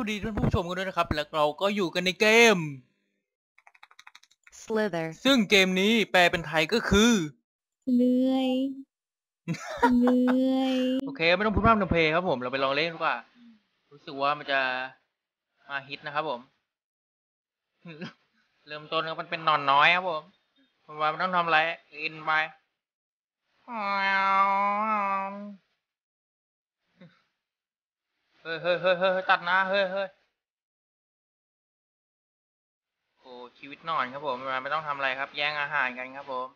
วัสดีท่านผู้ชมกันด้วยนะครับ แล้วเราก็อยู่กันในเกม Slither. ซึ่งเกมนี้แปลเป็นไทยก็คือเลื่อยเลื่อยโอเค ไม่ต้องพูดพร่ำทำเพลงครับผม เราไปลองเล่นดีกว่า รู้สึกว่ามันจะมาฮิตนะครับผม เริ่มต้นก็มันเป็นนอนน้อยครับผมมันว่ามันต้องทำอะไรอินไป เฮ้ยเฮ้ยเฮ้ยเฮ้ยตัดนะ เฮ้ยเฮ้ยโอ้ชีวิตนอนครับผมไม่ต้องทำอะไรครับ แย่งอาหารกันครับผม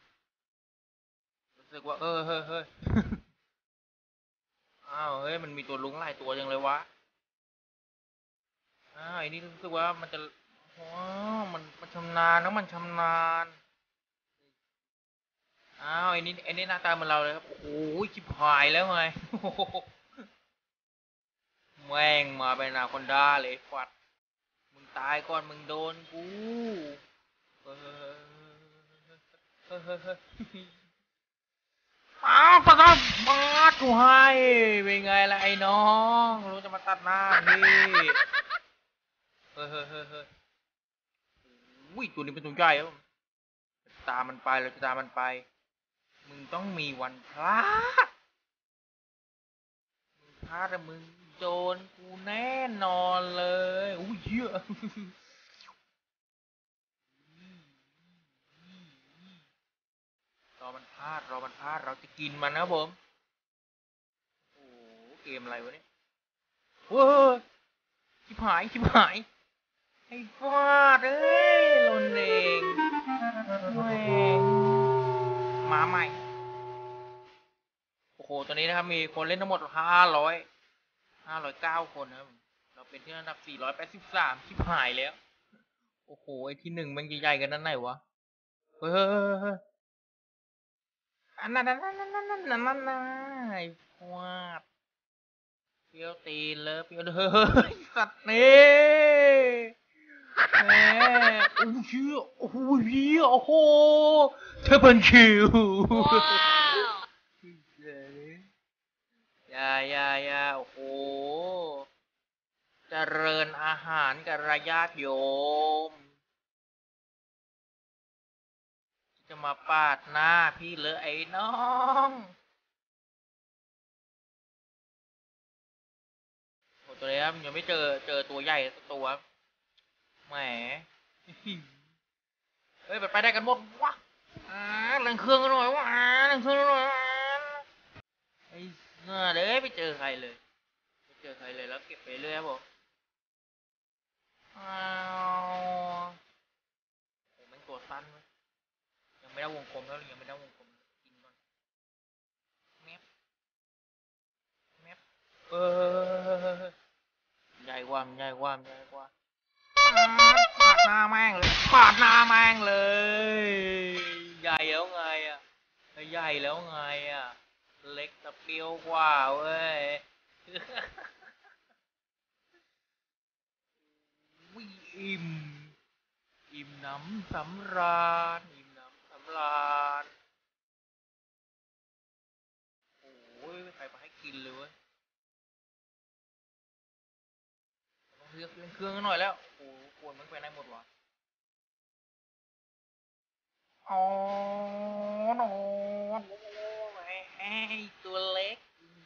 รู้สึกว่า เออเฮ้ยเฮ้ยอ้าว เฮ้ย มันมีตัวลุงหลายตัวจังเลยวะ อ้าวไอ้นี่รู้สึกว่ามันจะว้ามัน มันชำนาญนะมันชำนาญ อ้าวไอ้นี่ไอ้นี่หน้าตาเหมือนเราเลยครับ โอ้ยชิบหายแล้วไง แม่งมาเป็นนาคอนด้าเลยฟัด มึงตายก่อนมึงโดนกูเอาวปะครับมากูให้เป็นไงล่ะไอ้น้องรู้จะมาตัดหน้าพี่เฮ้ยเฮ้ยเฮ้ยเฮ้ยอุ้ยตัวนี้เป็นตัวใหญ่ครับตามันไปเราจะตามันไป มึงต้องมีวันพลาดมึงพลาดแล้วมึง โดนกูแน่นอนเลยอุ้ยเหี้ยอะรอมันพลาดรอมันพลาดเราจะกินมันนะผมโอ้โหเกมอะไรวะเนี่ยเว้ยชิบหายชิบหายไอ้ฟาดเอ้ยลนเองแม่งมาใหม่โอ้โหตอนนี้นะครับมีคนเล่นทั้งหมดห้าร้อย ห้าร้อยเก้าคนนะครับ เราเป็นที่อันดับสี่ร้อยแปดสิบสามชิบหายแล้ว โอ้โห ไอ้ที่หนึ่งมันใหญ่ๆกันนั่นไหนวะ เฮ้ยอันนั้นนั่นนั่นนั่นนั่นนั่นนั่นนั่นไอ้ฟาดเปียวตีนเลยเปียวเฮ้ยสัตว์นี่แหมโอ้ยโอ้โหเหี้ยโอ้โหเทเบิลคิวอ ยาย่ายาโอ้โหเจริญอาหารกับระยาติโยม จะมาปาดหน้าพี่เลยไอ้น้องโอ้ตัวนี้ครับยังไม่เจอเจอตัวใหญ่ตัวแหมเฮ้ยไปได้กันหมดวะอ่าเร่งเครื่องหน่อยวะอ่าเร่งเครื่องหน่อยวะ เน่าเด้ไปเจอใครเลยไม่เจอใครเลยแล้วเก็บไปเรื่อยครับผมอ้าวโอ้แม่งตัวสั้นเว้ยยังไม่ได้วงกลมแล้วยังไม่ได้วงกลมกินก่อนแมปแมปเออใหญ่กว่ามใหญ่กว่ามใหญ่กว่าปาดหน้าแม่งเลยปาดหน้าแม่งเลย ใหญ่แล้วไงอะใหญ่แล้วไงอะ เล็กแต่เปรี้ยวกว่าเว้ยวิอิ่ม อิ่มน้ำสำราญ อิ่มน้ำสำราญ โอ้ยใครมาให้กินเลยเว้ยต้องเลือกเล่นเครื่องกันหน่อยแล้ว โอ้โหควรมันไปไหนหมดวะอ๋อนอนไอ้ตัวเล็ก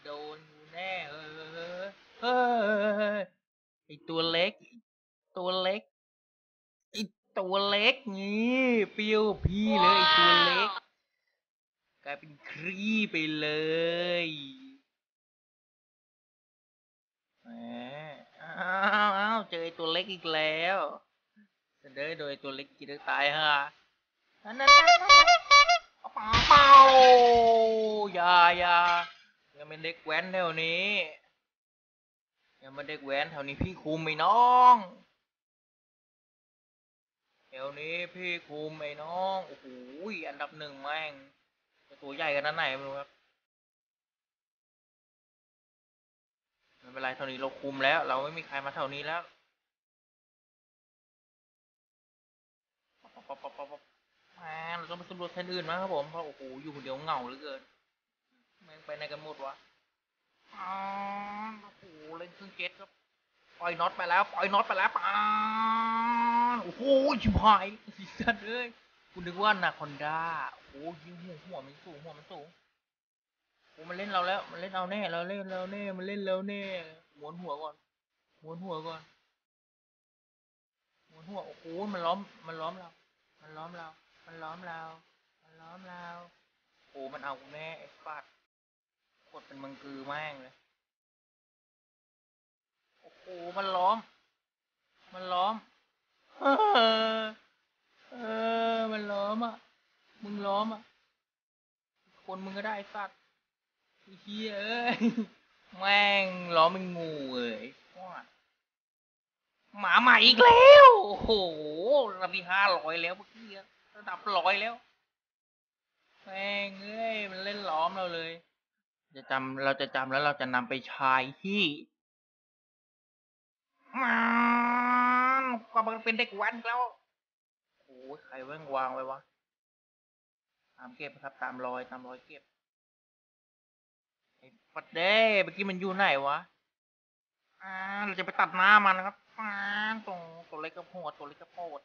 โดนกูแน่เออเฮ้ย ไอตัวเล็ก ตัวเล็กไอตัวเล็กนี่เปรี้ยวพี่เลยไอตัวเล็ก กลายเป็นครีไปเลยแหมอ้าวอ้าวเจอไอตัวเล็กอีกแล้วเสนอโดยตัวเล็กกินแล้วตายฮะนั่นนั่นนั่นเปล่าเปล่าอย่าอย่ายังเป็นเด็กแว้นแถวนี้ ยังเป็นเด็กแว้นแถวนี้พี่คุมไอ้น้องเดี๋ยวนี้พี่คุมไอ้น้องโอ้โหอันดับหนึ่งแม่งตัวใหญ่กันนั้นไหนไม่รู้ครับไม่เป็นไรเท่านี้เราคุมแล้ว เราไม่มีใครมาเท่านี้แล้วป๊อปป๊อปป๊อปป๊อปป๊อปแหมเราต้องไปสำรวจแทนอื่นมั้งครับผมเพราะโอ้โหอยู่คนเดียวเหงาเหลือเกินแม่งไปไหนกันหมดวะ โอ้โหเล่นเครื่องเก็ตครับปล่อยน็อตไปแล้วปล่อยน็อตไปแล้วปานโอ้โหชิบหายสัตว์เอ้ยกูนึกว่านาคอนด้าโอ้โหยิงหัวหัวมันสูงหัวมันสูงโอ้มันเล่นเราแล้วมันเล่นเราแน่เราเล่นเราแน่มันเล่นเราแน่หมุนหัวก่อนหมุนหัวก่อนหมุนหัวโอ้โหมันล้อมมันล้อมเรา มันล้อมเรา มันล้อมเรา มันล้อมเราโอ้มันเอาแน่ไอ้ฟัด กดเป็นมังกือแม่งเลย โอ้โห มันล้อม มันล้อม เออ เออ มันล้อมอะ มึงล้อมอะ คนมึงก็ได้สัตว์เฮียเอ้ย แม่งล้อมเป็นงูเลยว้าหมาใหม่อีกแล้ว โอ้โหระดับที่ห้าร้อยแล้วเมื่อกี้ระดับร้อยแล้วแม่งเอ้ย มันเล่นล้อมเราเลย จะจำเราจะจำแล้วเราจะนำไปใช้ที่มันกว่ามันเป็นเด็กว้นแล้วโอ้ยใครแว่งวางไว้วะตามเก็บครับ ตามรอยตามรอยเก็บไอ้ปัดเด้เมื่อกี้มันอยู่ไหนวะอ่าเราจะไปตัดหน้ามันนะครับอ่าตรงตัวเล็กกระโพดตัวเล็กกระโพด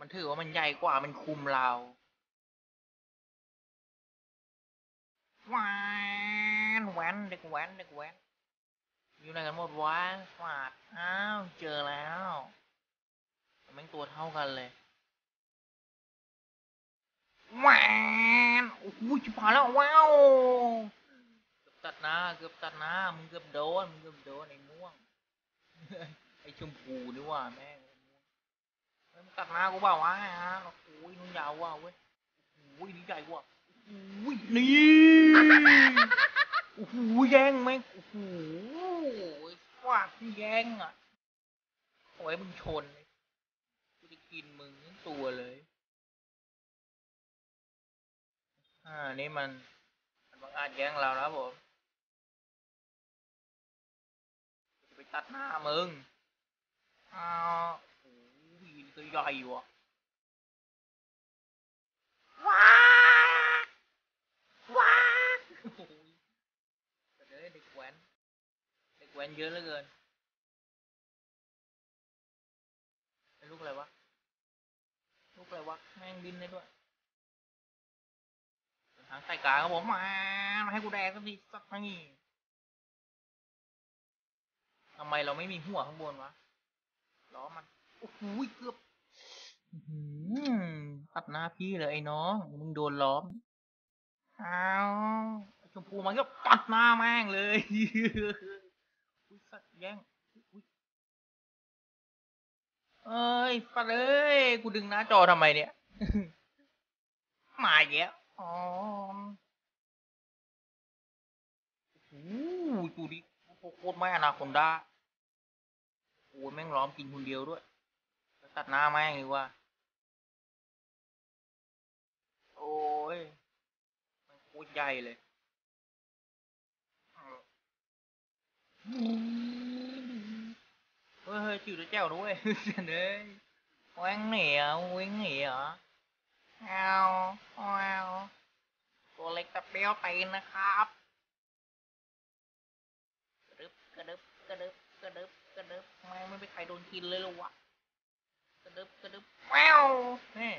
มันถือว่ามันใหญ่กว่ามันคุมเรา หวนแหวนเด็กแหวนเด็กแหวนอยู่ไหนกันหมดวะฟาดอ้าวเจอแล้วแม่งตัวเท่ากันเลยแหวนโอ้โหชิบหายแล้วว้าวเกือบตัดหน้าเกือบตัดหน้ามึงเกือบโดนมึงเกือบโดนไอ้ม่วงไอ้ชมพูนี่ว่าแม่งเฮ้ยมึงตัดหน้ากูเปล่าวะโอ้โหนุ่นยาวว่ะเว้ยโอ้โหนี่ใหญ่กว่า อ้โหนี่โอ้โหแย่งไหมโอ้โหฟาดแย่งอะโอ้ยมึงชนกูจะกินมึงทั้งตัวเลยอ่านี่มันมันบังอาจแย่งเราแล้วผมจะไปตัดหน้ามึงอ้าวโอ้โหตัวใหญ่ว่ะว้าว้าโอ้โห แต่เดี๋ยวเด็กแว้น เยอะเหลือเกินเป็นลูกอะไรวะ ลูกอะไรวะ แม่งบินได้ด้วยทางใส่กางครับผมมามาให้กูแดกสักทีสักนี่ทำไมเราไม่มีหัวข้างบนวะล้อมัน โอ้โหเกือบอื้อหือตัดหน้าพี่เลยไอ้น้อง มึงโดนล้อมอ้าวชมพูมันก็ปัดหน้าแม่งเลย แย่งเอ้ยปัดเอ้ยกูดึงหน้าจอทำไมเนี่ย มาอีกแล้วอ๋อโอ้โหดูดิโคตรไม่อนาคอนดาโอ้ยแม่งล้อมกินคนเดียวด้วย ตัดหน้าแม่งดีกว่า โอ้ย มันโคตรใหญ่เลย เฮ้ยเฮ้ยจิ๋วจะแจ้วด้วยเดี๋ยวเลยแหวงเหนียวแหวงหนียวเอาเอาตัวเล็กแต่เปรี้ยวตีนะครับกระดึบกระดึบกระดึบกระดึบกระดึบไม่ไม่มีใครโดนกินเลยหรอวะกระดึบกระดึบแมวเฮ้ย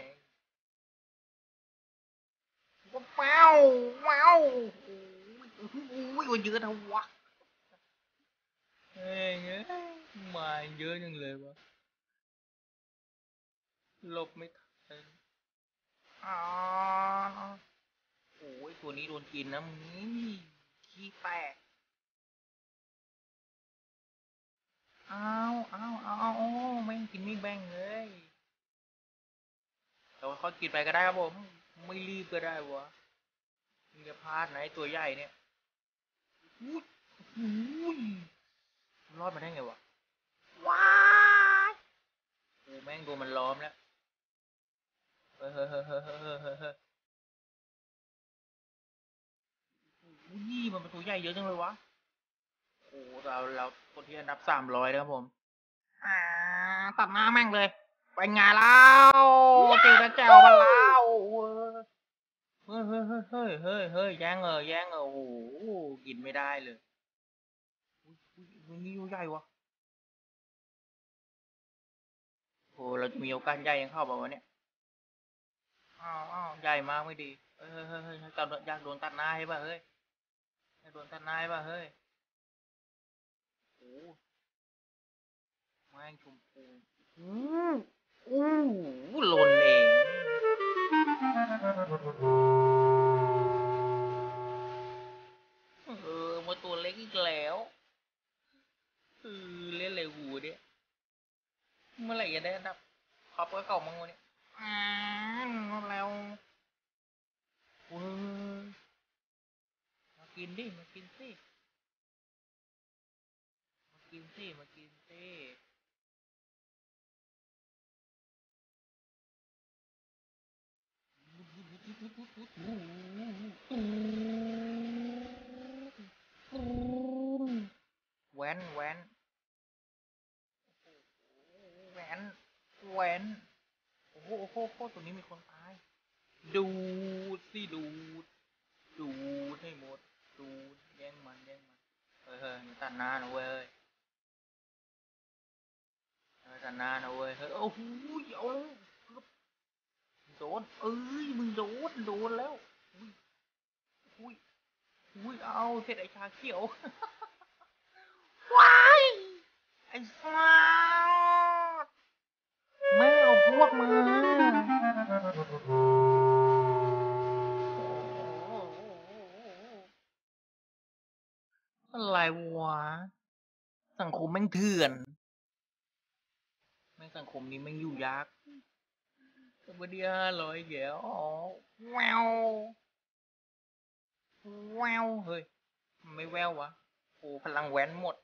ว้าวว้าวโอ้โหโอ้ยโอ้ยเยอะนะวะเฮ้ยเอ้ย มาเยอะจังเลยวะหลบไม่ทันอ๋อโอ้ยตัวนี้โดนกินนะมึงนี่ขี้แตกอ้าวอ้าวอ้าวโอ้แม่งกินไม่แบ่งเลยแต่ว่าเขากินไปก็ได้ครับผม ไม่รีบก็ได้วะมึงจะพลาดนะไอ้ตัวใหญ่เนี่ยอุ้ยอุ้ย รอดมาได้ไงวะว้ากูแม่งดูมันล้อมแล้วเฮ้ยเฮ้ยเฮ้ยเฮ้ยเฮ้ยเฮ้ยนี่มันเป็นตัวใหญ่เยอะจังเลยวะโอ้เราเราคนที่อันดับสามร้อยนะครับผม อ่า ตัดหน้าแม่งเลย ไปงายแล้วติวกระเจ้ามาแล้วเฮ้ยเฮ้ยเฮ้ยเฮ้ยเฮ้ยแย่งเออแย่งเออโอ้โหกินไม่ได้เลย มันมีอยู่ใหญ่วะโอ้เราจะมีโอกาสใหญ่ยังเข้าเปล่าวะเนี่ยอ้าวอ้าวใหญ่มากไม่ดีเฮ้ยเฮ้ยเฮ้ยเฮ้ยอยากโดนอยากโดนตัดหน้าให้ป่ะเฮ้ยอยากโดนตัดหน้าให้ป่ะเฮ้ยโอ้แม่งชมพูอู้อู้หล่นเองเออมาตัวเล็กอีกแล้วเออเล่นอะไรหูเนี่ยเมื่อไหร่จะได้อันดับท็อปก็เก่ามังวะเนี่ยอ่าแล้วเว้ยมากินดิ มากินสิ มากินสิ มากินสิแว้นแว้นแว้น แว้น โอ้โหโอ้โหโอ้โหตัวนี้มีคนตาย ดูดสิดูด ดูดให้หมด ดูดแย่งมันแย่งมัน เฮ้ยเฮ้ยตัดหน้านะเว้ยตัดหน้านะเว้ย เฮ้ย โอ้โหเอาโดน เอ้ย มึงโดน โดนแล้ว อุ้ย อุ้ยฮุยเอาเสร็จไอ้ชาเขียว แม่งสังคมนี้แม่งอยู่ยากสวัสดีห้าร้อยแก้วอ๋อแววแววเฮ้ย ไม่แวววะโอ้พลังแว้นหมด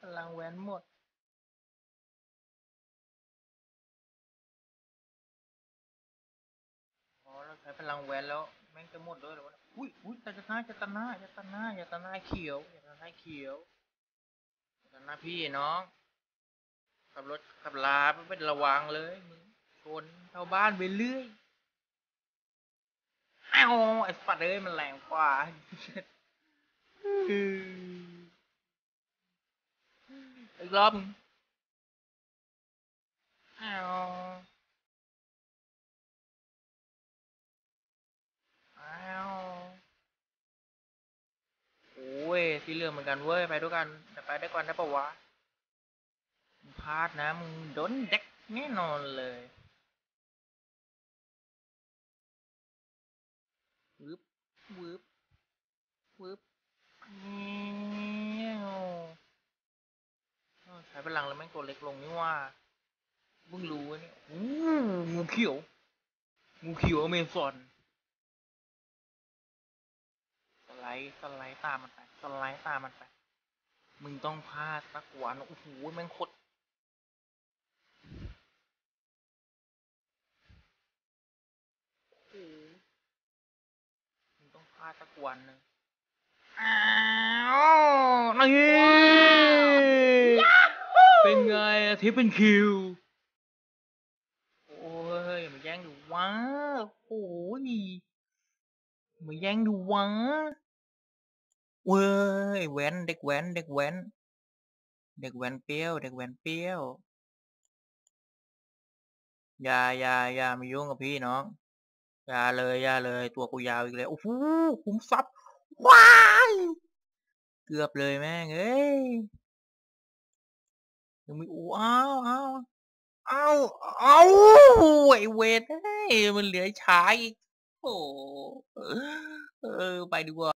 พลังแว้นหมดอ๋อเราใช้พลังแว้นแล้วแม่งจะหมดด้วยเหรอวะอุ้ยอุ้ยแต่จะตนาจะตนาจะตนาจะตนาเขียวจะตนาเขียวจะตนาพี่น้อง ขับรถขับลาไม่เป็นระวังเลยมึงชนชาวบ้านไปเรื่อยอ้าวไอ้สัตว์เอ้ยมันแรงกว่าอีกรอบอ้าวอ้าวโอ้ยสีเหลืองเหมือนกันเว้ยไปด้วยกันจะไปได้ก่อนได้ปะวะ พลาดนะ มึงโดนเด็กแน่นอนเลยวึบวึบวึบเงี้ยวใช้พลังแล้วแม่งตัวเล็กลงนี่ว่าเพิ่งรู้วะเนี่ยอู้งูเขียวงูเขียวอเมซอนสไลด์สไลด์ตามมันไปสไลด์ตามมันไป มึงต้องพลาดสักวันโอ้โหแม่งโคตรโอ้โหมึงต้องพลาดสัก วันหนึ่งอ้าวนี่เป็นไงอะทิปเป็นคิว โอ้ยมาแย่งดูว้าโอ้ยมาแย่งดูว้าเว้ยแว้นเด็กแว้นเด็กแว้นเด็กแว้นเปรี้ยวเด็กแว้นเปรี้ยวอย่าอย่าอย่ามายุ่งกับพี่น้องอ ย่าเลยอย่าเลย ตัวกูยาวอีกเลยโอ้โหคุ้มซับว้ายเกือบเลยแม่งเอ้ยยังมีอู้อ้าวอ้าวอ้าวอ้าวไอเวทเอ้ยมันเหลือช้าอีกโอ้เออไปดีกว่า